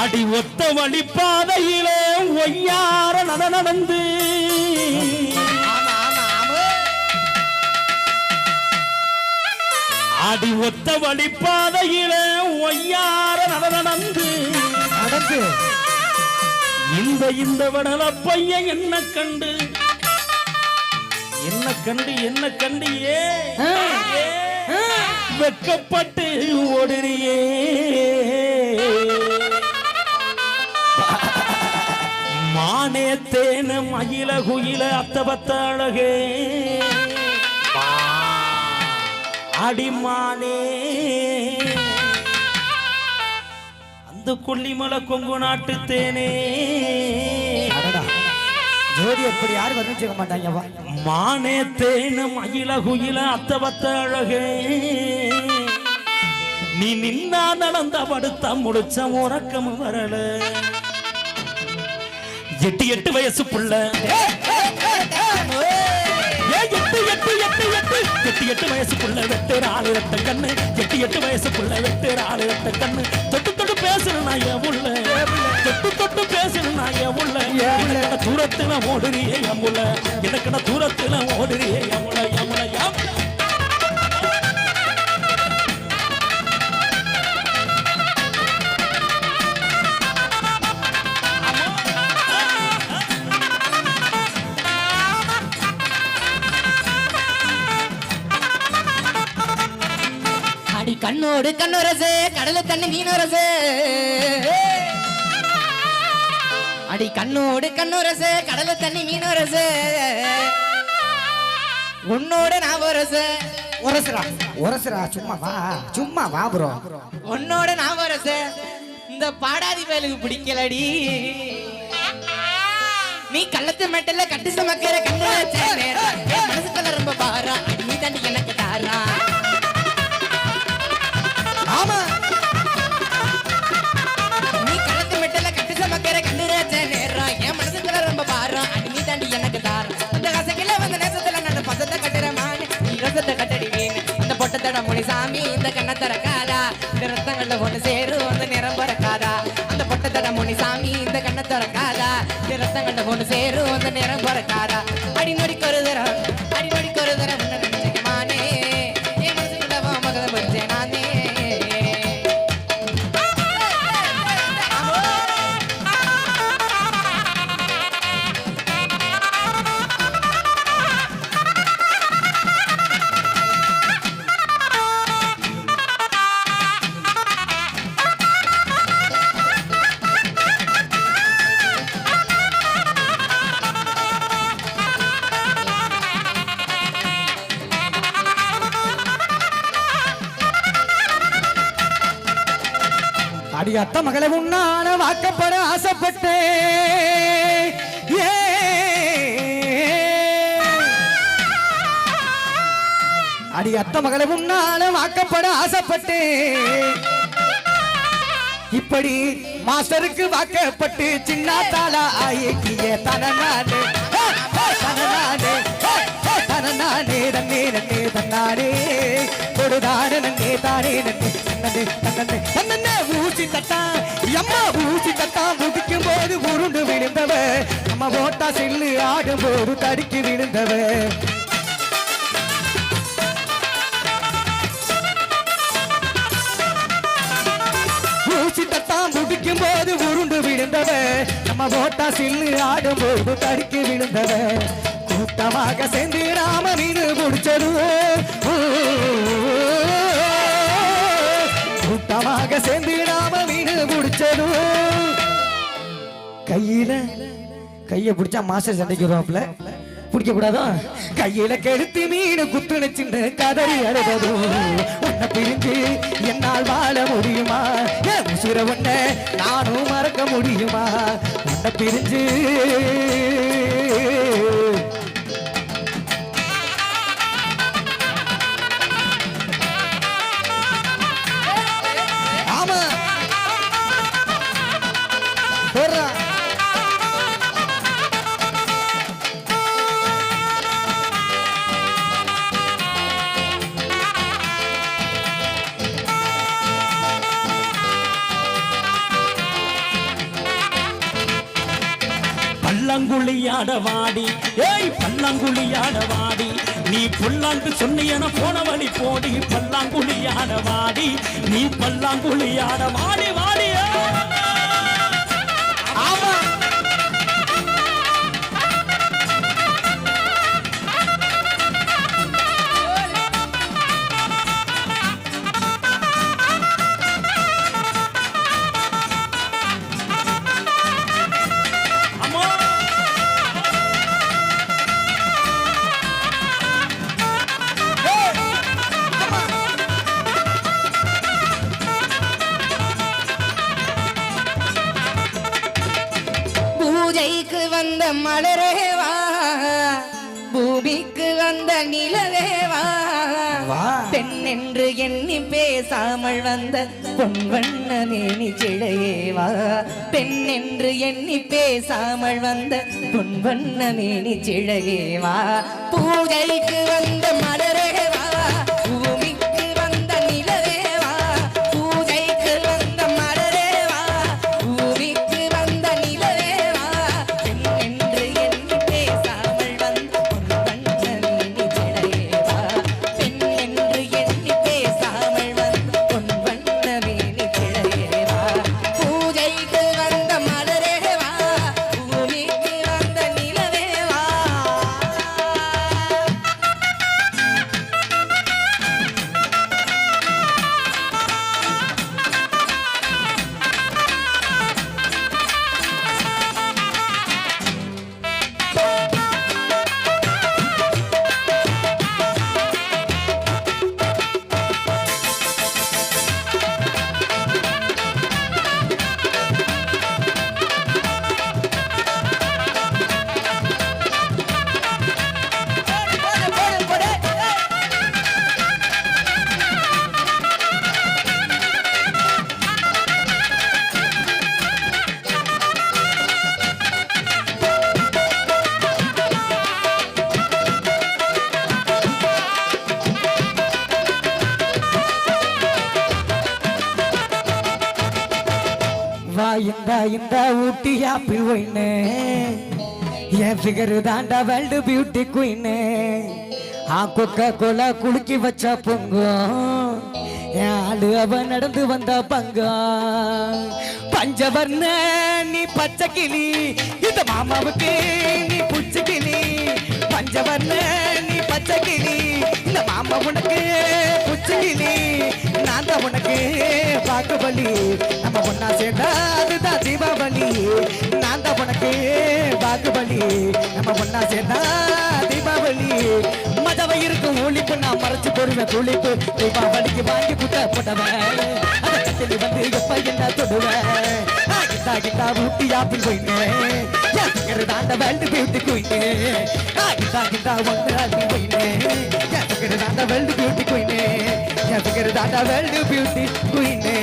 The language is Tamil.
அடி ஒத்த வழி பாதையிலே ஒய்யார நட நடந்து அடி ஒத்த வழி பாதையிலே ஒய்யார நட நடந்து. நடந்து இந்த இந்த வடல பையன் என்ன கண்டு? என்ன கண்டு என்ன கண்டு ஏ? வெட்கப்பட்டு ஓடுறியே. மானே தேன மயில குயில அத்தபத்த அழகே. அடிமானே. அந்த கொல்லிமலை கொங்கு நாட்டு தேனே. ஜோதி எப்படி யாரும் வர்ணிச்சுக்க மாட்டாங்க வா. மானே தேன மயில குயில அத்தபத்த அழகே. நீ நின்னா நடந்த படுத்த முடிச்ச உறக்கம் வரல. எட்டு எட்டு வயசு புள்ள எட்டு எட்டு எட்டு எட்டு. எட்டு எட்டு வயசு புள்ள வெட்டுற ஆளு கண்ணு. எட்டு எட்டு வயசு புள்ள வெட்டுற ஆளு கண்ணு. தொட்டு தொட்டு பேசுன நான் என் உள்ள. தொட்டு தொட்டு பேசுன நான் என் உள்ள. தூரத்துல ஓடுறியே என் உள்ள. எனக்கட தூரத்துல ஓடுறியே கண்ணோடு கண்ணுரசு கடல தண்ணி மீனுரசு. அடி கண்ணோடு கண்ணுரசு கடல தண்ணி மீனுரசு. உன்னோட நான் வரசு உரசுரா உரசுரா சும்மா வா சும்மா வா ப்ரோ உன்னோட நான் வரசு இந்த பாடாதி வேலுக்கு பிடிக்கலடி. நீ கள்ளத்து மெட்டல கட்டு சமக்கிற கண்ணு மனசுக்குள்ள ரொம்ப பாரா. நீ தாண்டி எனக்கு தாரா. சாமி இந்த கண்ணை திறக்காதா? இந்த ரத்தங்கள்ல ஒண்ணு சேரும் அந்த நிறம் பறக்காதா? அந்த பொட்டத்தட முனி சாமி இந்த கண்ணை திறக்காதா? இந்த ரத்தங்கள்ல ஒண்ணு சேரும் அந்த நிறம் பறக்காதா? அடி நொடிக்கு அத்த மகளை உன்னால வாக்கப்பட ஆசைப்பட்டேன் ஏ. அடி அத்த மகளை உன்னால வாக்கப்பட ஆசைப்பட்டேன் இப்படி மாஸ்டருக்கு வாக்கப்பட்டு சின்ன தாளா ஆயிக்கிய தனநாடு தனநாடு தனநாடே தன்னே நன்னே தன்னாடே நன்னே தானே நன்னே தன்னே தன்னே தன்னே ஊசி தட்டா அம்மா ஊசி தட்டா முதிக்கும் போது உருண்டு விழுந்தவ. நம்ம ஓட்டா செல்லு ஆடும் போது தடுக்கி விழுந்தவ. ஊசி தட்டாம் முடிக்கும் போது உருண்டு விழுந்தவ நம்ம ஓட்டா சில்லு ஆடும் போது தடுக்கி விழுந்தவன் கூட்டமாக சேர்ந்து நாம மீன் குடிச்சது கூட்டமாக சேர்ந்து நாம மீன் குடிச்சது கையில கைய பிடிச்சா மாஸ்டர் சண்டைக்கு வருவாப்ல பிடிக்க கூடாதோ கையில கெடுத்து மீன் குத்துன சின்ன கதறி அழுதது. உன்னை பிரிஞ்சு என்னால் வாழ முடியுமா? என் உசுர உன்னை நானும் மறக்க முடியுமா? உன்னை பிரிஞ்சு பல்லாங்குழியாட வாடி ஏய் பல்லாங்குழியாட வாடி நீ புல்லாங்கு சொன்னியன போன வழி போடி. பல்லாங்குழியாட வாடி நீ பல்லாங்குழியாட வாடி வா. பூஜைக்கு வந்த மலரேவா பூமிக்கு வந்த நிலவேவா. பெண் என்று எண்ணி பேசாமல் வந்த பொன்வண்ண மேனி சிழையேவா பெண் என்று எண்ணி பேசாமல் வந்த பொன்வண்ண மேனி சிழையேவா பூஜைக்கு வந்த மலரேவா இந்த இந்த ஊட்டி ஆப்பிள் ஒயின்னு என் ஃபிகர் தாண்டா வேர்ல்டு பியூட்டி குயின்னு ஆ கொக்க கோலா குலுக்கி வச்ச பொங்கும் என் ஆளு அவ நடந்து வந்த பங்கம் பஞ்சவர்ண நீ பச்சை கிளி. இந்த மாமாவுக்கு நீ புச்ச கிளி. பஞ்சவர்ண நீ பச்சை கிளி. இந்த மாமா உனக்கு புச்ச கிளி. நான் தான் உனக்கு பாகுபலி நம்ம ஒன்னா சேர்ந்தா அதுதான் தீபாவளி. நான் தான் உனக்கு பாகுபலி நம்ம ஒன்னா சேர்ந்தா தீபாவளி. மதவை இருக்கும் ஒழிப்பு நான் மறைச்சு போடுவேன் துளிப்பு. தீபாவளிக்கு வாங்கி குட்ட போட்டவன். அதை வந்து எப்ப என்ன தொடுவேன்? கிட்டா கிட்டா ஊட்டி ஆப்பிள் போயினேன் தாண்ட வேல்டு பியூட்டி குயினே கிட்டா கிட்டா குயினே ஆப்பிள் போயினேன் தாண்ட வேல்டு பியூட்டி குயினே தாண்ட வேல்டு பியூட்டி குயினே